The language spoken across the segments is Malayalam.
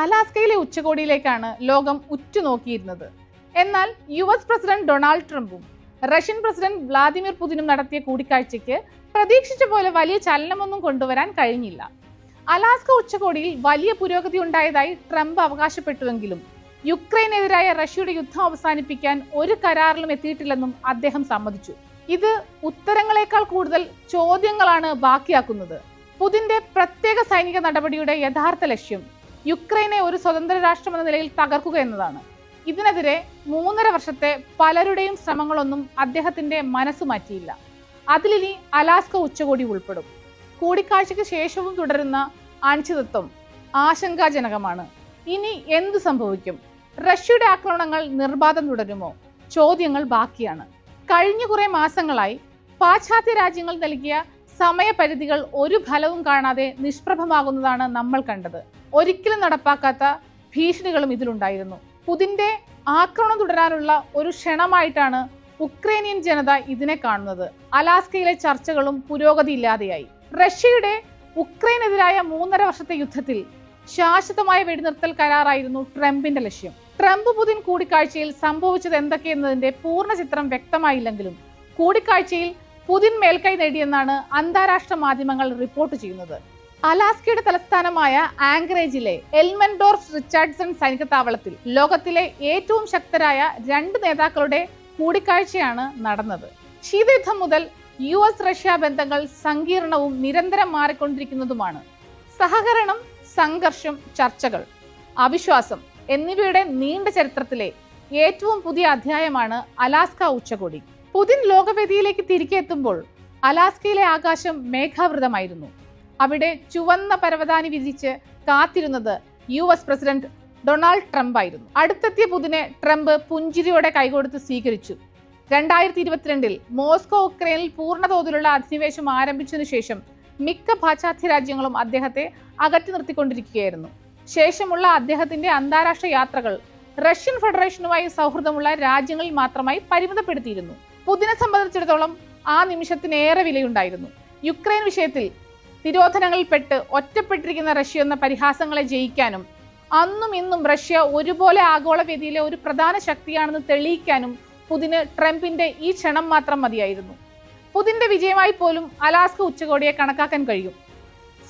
അലാസ്കയിലെ ഉച്ചകോടിയിലേക്കാണ് ലോകം ഉറ്റുനോക്കിയിരുന്നത്. എന്നാൽ യു എസ് പ്രസിഡന്റ് ഡൊണാൾഡ് ട്രംപും റഷ്യൻ പ്രസിഡന്റ് വ്ളാദിമിർ പുതിനും നടത്തിയ കൂടിക്കാഴ്ചയ്ക്ക് പ്രതീക്ഷിച്ച പോലെ വലിയ ചലനമൊന്നും കൊണ്ടുവരാൻ കഴിഞ്ഞില്ല. അലാസ്ക ഉച്ചകോടിയിൽ വലിയ പുരോഗതി ഉണ്ടായതായി ട്രംപ് അവകാശപ്പെട്ടുവെങ്കിലും യുക്രൈനെതിരായ റഷ്യയുടെ യുദ്ധം അവസാനിപ്പിക്കാൻ ഒരു കരാറിലും എത്തിയിട്ടില്ലെന്നും അദ്ദേഹം സമ്മതിച്ചു. ഇത് ഉത്തരങ്ങളെക്കാൾ കൂടുതൽ ചോദ്യങ്ങളാണ് ബാക്കിയാക്കുന്നത്. പുതിന്റെ പ്രത്യേക സൈനിക നടപടിയുടെ യഥാർത്ഥ ലക്ഷ്യം യുക്രൈനെ ഒരു സ്വതന്ത്ര രാഷ്ട്രം എന്ന നിലയിൽ തകർക്കുക എന്നതാണ്. ഇതിനെതിരെ മൂന്നര വർഷത്തെ പലരുടെയും ശ്രമങ്ങളൊന്നും അദ്ദേഹത്തിന്റെ മനസ്സ് മാറ്റിയില്ല. അതിലിനി അലാസ്ക ഉച്ചകോടി ഉൾപ്പെടും. കൂടിക്കാഴ്ചയ്ക്ക് ശേഷവും തുടരുന്ന അനിശ്ചിതത്വം ആശങ്കാജനകമാണ്. ഇനി എന്ത് സംഭവിക്കും? റഷ്യയുടെ ആക്രമണങ്ങൾ നിർബാധം തുടരുമോ? ചോദ്യങ്ങൾ ബാക്കിയാണ്. കഴിഞ്ഞ കുറെ മാസങ്ങളായി പാശ്ചാത്യ രാജ്യങ്ങൾ നൽകിയ സമയപരിധികൾ ഒരു ഫലവും കാണാതെ നിഷ്പ്രഭമാകുന്നതാണ് നമ്മൾ കണ്ടത്. ഒരിക്കലും നടപ്പാക്കാത്ത ഭീഷണികളും ഇതിലുണ്ടായിരുന്നു. പുതിന്റെ ആക്രമണം തുടരാനുള്ള ഒരു ക്ഷണമായിട്ടാണ് ഉക്രൈനിയൻ ജനത ഇതിനെ കാണുന്നത്. അലാസ്കയിലെ ചർച്ചകളും പുരോഗതി ഇല്ലാതെയായി. റഷ്യയുടെ ഉക്രൈനെതിരായ മൂന്നര വർഷത്തെ യുദ്ധത്തിൽ ശാശ്വതമായ വെടിനിർത്തൽ കരാറായിരുന്നു ട്രംപിന്റെ ലക്ഷ്യം. ട്രംപ് പുതിൻ കൂടിക്കാഴ്ചയിൽ സംഭവിച്ചത് എന്തൊക്കെയെന്നതിന്റെ പൂർണ ചിത്രം വ്യക്തമായില്ലെങ്കിലും കൂടിക്കാഴ്ചയിൽ പുതിൻ മേൽക്കൈ നേടിയെന്നാണ് അന്താരാഷ്ട്ര മാധ്യമങ്ങൾ റിപ്പോർട്ട് ചെയ്യുന്നത്. അലാസ്കയുടെ തലസ്ഥാനമായ ആംഗ്രേജിലെ എൽമൻഡോർസ് റിച്ചാർഡ്സൺ സൈനിക താവളത്തിൽ ലോകത്തിലെ ഏറ്റവും ശക്തരായ രണ്ട് നേതാക്കളുടെ കൂടിക്കാഴ്ചയാണ് നടന്നത്. ശീതയുദ്ധം മുതൽ യു എസ് റഷ്യ ബന്ധങ്ങൾ സങ്കീർണവും നിരന്തരം മാറിക്കൊണ്ടിരിക്കുന്നതുമാണ്. സഹകരണം സംഘർഷം ചർച്ചകൾ അവിശ്വാസം എന്നിവയുടെ നീണ്ട ചരിത്രത്തിലെ ഏറ്റവും പുതിയ അധ്യായമാണ് അലാസ്ക ഉച്ചകോടി. പുതിൻ ലോകവേദിയിലേക്ക് തിരികെ എത്തുമ്പോൾ അലാസ്കയിലെ ആകാശം മേഘാവൃതമായിരുന്നു. അവിടെ ചുവന്ന പരവതാനി വിരിച്ച് കാത്തിരുന്നത് U S president Donald Trump ആയിരുന്നു. അടുത്തെത്തിയ പുതിനെ ട്രംപ് പുഞ്ചിരിയോടെ കൈകൊടുത്ത് സ്വീകരിച്ചു. രണ്ടായിരത്തി ഇരുപത്തിരണ്ടിൽ മോസ്കോ ഉക്രൈനിൽ പൂർണതോതിലുള്ള അധിനിവേശം ആരംഭിച്ചതിനു ശേഷം മിക്ക പാശ്ചാത്യ രാജ്യങ്ങളും അദ്ദേഹത്തെ അകറ്റി നിർത്തിക്കൊണ്ടിരിക്കുകയായിരുന്നു. ശേഷമുള്ള അദ്ദേഹത്തിന്റെ അന്താരാഷ്ട്ര യാത്രകൾ റഷ്യൻ ഫെഡറേഷനുമായി സൗഹൃദമുള്ള രാജ്യങ്ങളിൽ മാത്രമായി പരിമിതപ്പെടുത്തിയിരുന്നു. പുതിനെ സംബന്ധിച്ചിടത്തോളം ആ നിമിഷത്തിന് ഏറെ വിലയുണ്ടായിരുന്നു. യുക്രൈൻ വിഷയത്തിൽ നിരോധനങ്ങളിൽപ്പെട്ട് ഒറ്റപ്പെട്ടിരിക്കുന്ന റഷ്യ എന്ന പരിഹാസങ്ങളെ ജയിക്കാനും അന്നും ഇന്നും റഷ്യ ഒരുപോലെ ആഗോള വേദിയിലെ ഒരു പ്രധാന ശക്തിയാണെന്ന് തെളിയിക്കാനും പുതിന് ട്രംപിന്റെ ഈ ക്ഷണം മാത്രം മതിയായിരുന്നു. പുതിന്റെ വിജയമായി പോലും അലാസ്ക ഉച്ചകോടിയെ കണക്കാക്കാൻ കഴിയും.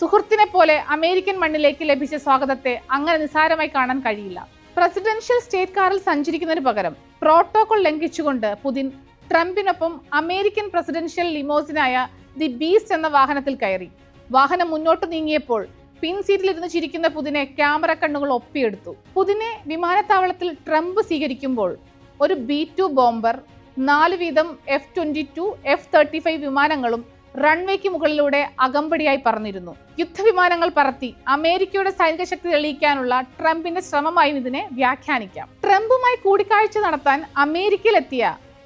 സുഹൃത്തിനെ പോലെ അമേരിക്കൻ മണ്ണിലേക്ക് ലഭിച്ച സ്വാഗതത്തെ അങ്ങനെ നിസ്സാരമായി കാണാൻ കഴിയില്ല. പ്രസിഡൻഷ്യൽ സ്റ്റേറ്റ് കാറിൽ സഞ്ചരിക്കുന്നതിന് പകരം പ്രോട്ടോകോൾ ലംഘിച്ചുകൊണ്ട് പുതിൻ ട്രംപിനൊപ്പം അമേരിക്കൻ പ്രസിഡൻഷ്യൽ ലിമോസിനായ ദി ബീസ്റ്റ് എന്ന വാഹനത്തിൽ കയറി. വാഹനം മുന്നോട്ട് നീങ്ങിയപ്പോൾ പിൻ സീറ്റിലിരുന്ന് ചിരിക്കുന്ന പുതിനെ ക്യാമറ കണ്ണുകൾ ഒപ്പിയെടുത്തു. പുതിനെ വിമാനത്താവളത്തിൽ ട്രംപ് സ്വീകരിക്കുമ്പോൾ ഒരു ബി ടു ബോംബർ നാല് വീതം F twenty two F thirty five വിമാനങ്ങളും റൺവേക്ക് മുകളിലൂടെ അകമ്പടിയായി പറന്നിരുന്നു. യുദ്ധവിമാനങ്ങൾ പറത്തി അമേരിക്കയുടെ സൈനിക ശക്തി തെളിയിക്കാനുള്ള ട്രംപിന്റെ ശ്രമമായി ഇതിനെ വ്യാഖ്യാനിക്കാം. ട്രംപുമായി കൂടിക്കാഴ്ച നടത്താൻ അമേരിക്കയിലെത്തിയ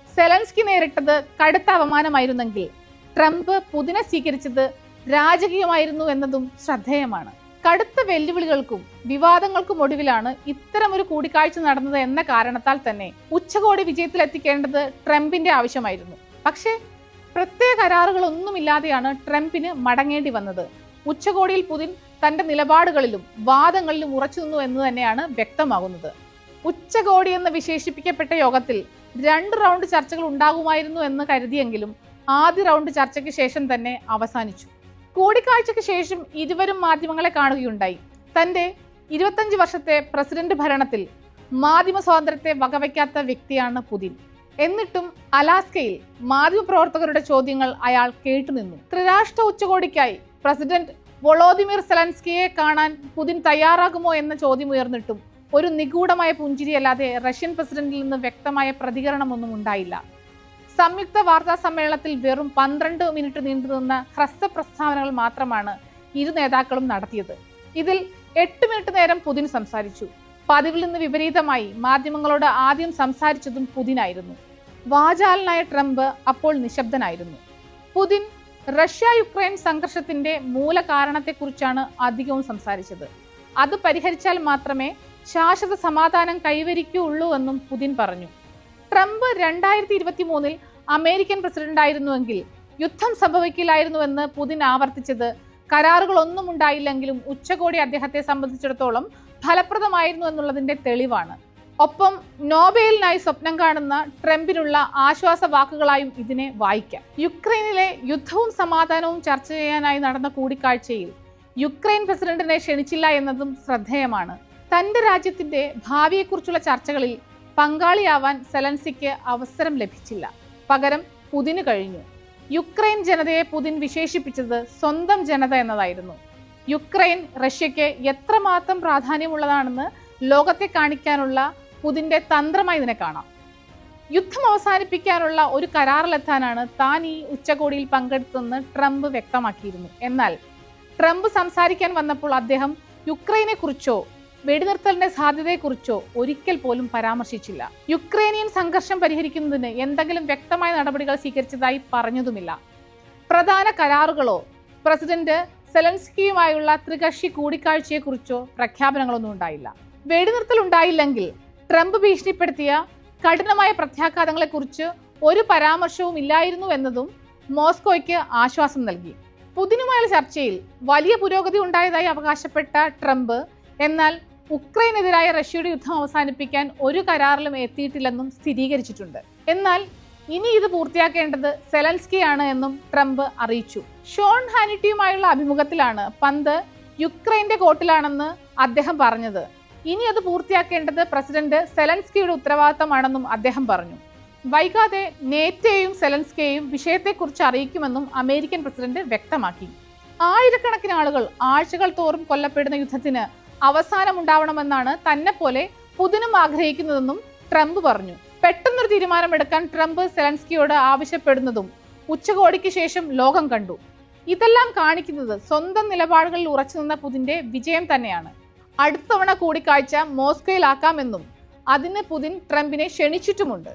സെലൻസ്കി നേരിട്ടത് കടുത്ത അപമാനമായിരുന്നെങ്കിൽ ട്രംപ് പുതിനെ സ്വീകരിച്ചത് രാജകീയമായിരുന്നു എന്നതും ശ്രദ്ധേയമാണ്. കടുത്ത വെല്ലുവിളികൾക്കും വിവാദങ്ങൾക്കും ഒടുവിലാണ് ഇത്തരമൊരു കൂടിക്കാഴ്ച നടന്നത് എന്ന കാരണത്താൽ തന്നെ ഉച്ചകോടി വിജയത്തിലെത്തിക്കേണ്ടത് ട്രംപിന്റെ ആവശ്യമായിരുന്നു. പക്ഷേ പ്രത്യേക കരാറുകളൊന്നുമില്ലാതെയാണ് ട്രംപിന് മടങ്ങേണ്ടി വന്നത്. ഉച്ചകോടിയിൽ പുതിൻ തന്റെ നിലപാടുകളിലും വാദങ്ങളിലും ഉറച്ചു നിന്നു എന്ന് തന്നെയാണ് വ്യക്തമാകുന്നത്. ഉച്ചകോടി എന്ന് വിശേഷിപ്പിക്കപ്പെട്ട യോഗത്തിൽ രണ്ട് റൗണ്ട് ചർച്ചകൾ ഉണ്ടാകുമായിരുന്നു എന്ന് കരുതിയെങ്കിലും ആദ്യ റൗണ്ട് ചർച്ചയ്ക്ക് ശേഷം തന്നെ അവസാനിച്ചു. കൂടിക്കാഴ്ചയ്ക്ക് ശേഷം ഇരുവരും മാധ്യമങ്ങളെ കാണുകയുണ്ടായി. തന്റെ ഇരുപത്തഞ്ച് വർഷത്തെ പ്രസിഡന്റ് ഭരണത്തിൽ മാധ്യമ സ്വാതന്ത്ര്യത്തെ വകവയ്ക്കാത്ത വ്യക്തിയാണ് പുതിൻ. എന്നിട്ടും അലാസ്കയിൽ മാധ്യമപ്രവർത്തകരുടെ ചോദ്യങ്ങൾ അയാൾ കേട്ടുനിന്നു. ത്രിരാഷ്ട്ര ഉച്ചകോടിക്കായി പ്രസിഡന്റ് വൊളോദിമിർ സെലൻസ്കിയെ കാണാൻ പുതിൻ തയ്യാറാകുമോ എന്ന ചോദ്യം ഉയർന്നിട്ടും ഒരു നിഗൂഢമായ പുഞ്ചിരിയല്ലാതെ റഷ്യൻ പ്രസിഡന്റിൽ നിന്ന് വ്യക്തമായ പ്രതികരണമൊന്നും ഉണ്ടായില്ല. സംയുക്ത വാർത്താ സമ്മേളനത്തിൽ വെറും പന്ത്രണ്ട് മിനിറ്റ് നീണ്ടുനിന്ന ഹ്രസ്വ പ്രസ്താവനകൾ മാത്രമാണ് ഇരു നേതാക്കളും നടത്തിയത്. ഇതിൽ എട്ട് മിനിറ്റ് നേരം പുതിൻ സംസാരിച്ചു. പതിവിൽ നിന്ന് വിപരീതമായി മാധ്യമങ്ങളോട് ആദ്യം സംസാരിച്ചതും പുതിനായിരുന്നു. വാചാലനായ ട്രംപ് അപ്പോൾ നിശബ്ദനായിരുന്നു. പുതിൻ റഷ്യ യുക്രൈൻ സംഘർഷത്തിന്റെ മൂലകാരണത്തെക്കുറിച്ചാണ് അധികവും സംസാരിച്ചത്. അത് പരിഹരിച്ചാൽ മാത്രമേ ശാശ്വത സമാധാനം കൈവരിക്കുകയുള്ളൂ എന്നും പുതിൻ പറഞ്ഞു. ട്രംപ് രണ്ടായിരത്തി ഇരുപത്തി മൂന്നിൽ അമേരിക്കൻ പ്രസിഡന്റായിരുന്നുവെങ്കിൽ യുദ്ധം സംഭവിക്കില്ലായിരുന്നുവെന്ന് പുതിൻ ആവർത്തിച്ചത്. കരാറുകളൊന്നും ഉണ്ടായില്ലെങ്കിലും ഉച്ചകോടി അദ്ദേഹത്തെ സംബന്ധിച്ചിടത്തോളം ഫലപ്രദമായിരുന്നു എന്നുള്ളതിന്റെ തെളിവാണ്. ഒപ്പം നോബേലിനായി സ്വപ്നം കാണുന്ന ട്രംപിനുള്ള ആശ്വാസ വാക്കുകളായും ഇതിനെ വായിക്കാം. യുക്രൈനിലെ യുദ്ധവും സമാധാനവും ചർച്ച ചെയ്യാനായി നടന്ന കൂടിക്കാഴ്ചയിൽ യുക്രൈൻ പ്രസിഡന്റിനെ ക്ഷണിച്ചില്ല എന്നതും ശ്രദ്ധേയമാണ്. തന്റെ രാജ്യത്തിന്റെ ഭാവിയെക്കുറിച്ചുള്ള ചർച്ചകളിൽ പങ്കാളിയാവാൻ സെലൻസിക്ക് അവസരം ലഭിച്ചില്ല. പകരം പുതിന് കഴിഞ്ഞു. യുക്രൈൻ ജനതയെ പുതിൻ വിശേഷിപ്പിച്ചത് സ്വന്തം ജനത എന്നതായിരുന്നു. യുക്രൈൻ റഷ്യയ്ക്ക് എത്രമാത്രം പ്രാധാന്യമുള്ളതാണെന്ന് ലോകത്തെ കാണിക്കാനുള്ള പുതിന്റെ തന്ത്രമായി ഇതിനെ കാണാം. യുദ്ധം അവസാനിപ്പിക്കാനുള്ള ഒരു കരാറിലെത്താനാണ് താൻ ഈ ഉച്ചകോടിയിൽ പങ്കെടുത്തതെന്ന് ട്രംപ് വ്യക്തമാക്കിയിരുന്നു. എന്നാൽ ട്രംപ് സംസാരിക്കാൻ വന്നപ്പോൾ അദ്ദേഹം യുക്രൈനെ കുറിച്ചോ വെടിനിർത്തലിന്റെ സാധ്യതയെക്കുറിച്ചോ ഒരിക്കൽ പോലും പരാമർശിച്ചില്ല. യുക്രൈനിയൻ സംഘർഷം പരിഹരിക്കുന്നതിന് എന്തെങ്കിലും വ്യക്തമായ നടപടികൾ സ്വീകരിച്ചതായി പറഞ്ഞതുമില്ല. പ്രധാന കരാറുകളോ പ്രസിഡന്റ് സെലൻസ്കിയുമായുള്ള ത്രികക്ഷി കൂടിക്കാഴ്ചയെക്കുറിച്ചോ പ്രഖ്യാപനങ്ങളൊന്നും ഉണ്ടായില്ല. വെടിനിർത്തൽ ഉണ്ടായില്ലെങ്കിൽ ട്രംപ് ഭീഷണിപ്പെടുത്തിയ കഠിനമായ പ്രത്യാഘാതങ്ങളെക്കുറിച്ച് ഒരു പരാമർശവും ഇല്ലായിരുന്നു എന്നതും മോസ്കോയ്ക്ക് ആശ്വാസം നൽകി. പുതിനുമായുള്ള ചർച്ചയിൽ വലിയ പുരോഗതി ഉണ്ടായതായി അവകാശപ്പെട്ട ട്രംപ് എന്നാൽ ഉക്രൈനെതിരായ റഷ്യയുടെ യുദ്ധം അവസാനിപ്പിക്കാൻ ഒരു കരാറിലും എത്തിയിട്ടില്ലെന്നും സ്ഥിരീകരിച്ചിട്ടുണ്ട്. എന്നാൽ ഇനി ഇത് പൂർത്തിയാക്കേണ്ടത് സെലൻസ്കിയാണ് എന്നും ട്രംപ് അറിയിച്ചു. ഷോൺ ഹാനിറ്റിയുമായുള്ള അഭിമുഖത്തിലാണ് പന്ത് യുക്രൈന്റെ കോട്ടിലാണെന്ന് അദ്ദേഹം പറഞ്ഞത്. ഇനി അത് പൂർത്തിയാക്കേണ്ടത് പ്രസിഡന്റ് സെലൻസ്കിയുടെ ഉത്തരവാദിത്തമാണെന്നും അദ്ദേഹം പറഞ്ഞു. വൈകാതെ നേറ്റയെയും സെലൻസ്കിയെയും വിഷയത്തെക്കുറിച്ച് അറിയിക്കുമെന്നും അമേരിക്കൻ പ്രസിഡന്റ് വ്യക്തമാക്കി. ആയിരക്കണക്കിന് ആളുകൾ ആഴ്ചകൾ തോറും കൊല്ലപ്പെടുന്ന യുദ്ധത്തിന് അവസാനമുണ്ടാവണമെന്നാണ് തന്നെ പോലെ പുതിനും ആഗ്രഹിക്കുന്നതെന്നും ട്രംപ് പറഞ്ഞു. പെട്ടെന്നൊരു തീരുമാനമെടുക്കാൻ ട്രംപ് സെലൻസ്കിയോട് ആവശ്യപ്പെടുന്നതും ഉച്ചകോടിക്ക് ശേഷം ലോകം കണ്ടു. ഇതെല്ലാം കാണിക്കുന്നത് സ്വന്തം നിലപാടുകളിൽ ഉറച്ചു നിന്ന പുതിന്റെ വിജയം തന്നെയാണ്. അടുത്തവണ കൂടിക്കാഴ്ച മോസ്കോയിലാക്കാമെന്നും അതിന് പുതിൻ ട്രംപിനെ ക്ഷണിച്ചിട്ടുമുണ്ട്.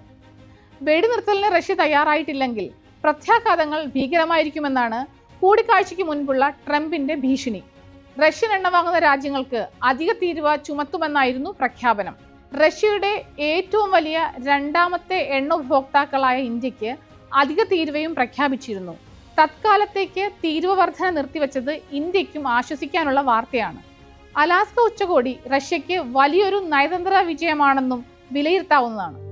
വെടിനിർത്തലിന് റഷ്യ തയ്യാറായിട്ടില്ലെങ്കിൽ പ്രത്യാഘാതങ്ങൾ ഭീകരമായിരിക്കുമെന്നാണ് കൂടിക്കാഴ്ചയ്ക്ക് മുൻപുള്ള ട്രംപിന്റെ ഭീഷണി. റഷ്യൻ എണ്ണ വാങ്ങുന്ന രാജ്യങ്ങൾക്ക് അധിക തീരുവ ചുമത്തുമെന്നായിരുന്നു പ്രഖ്യാപനം. റഷ്യയുടെ ഏറ്റവും വലിയ രണ്ടാമത്തെ എണ്ണ ഉപഭോക്താക്കളായ ഇന്ത്യയ്ക്ക് അധിക തീരുവയും പ്രഖ്യാപിച്ചിരുന്നു. തത്കാലത്തേക്ക് തീരുവ വർധന നിർത്തിവെച്ചത് ഇന്ത്യക്കും ആശ്വസിക്കാനുള്ള വാർത്തയാണ്. അലാസ്ക ഉച്ചകോടി റഷ്യയ്ക്ക് വലിയൊരു നയതന്ത്ര വിജയമാണെന്നും വിലയിരുത്താവുന്നതാണ്.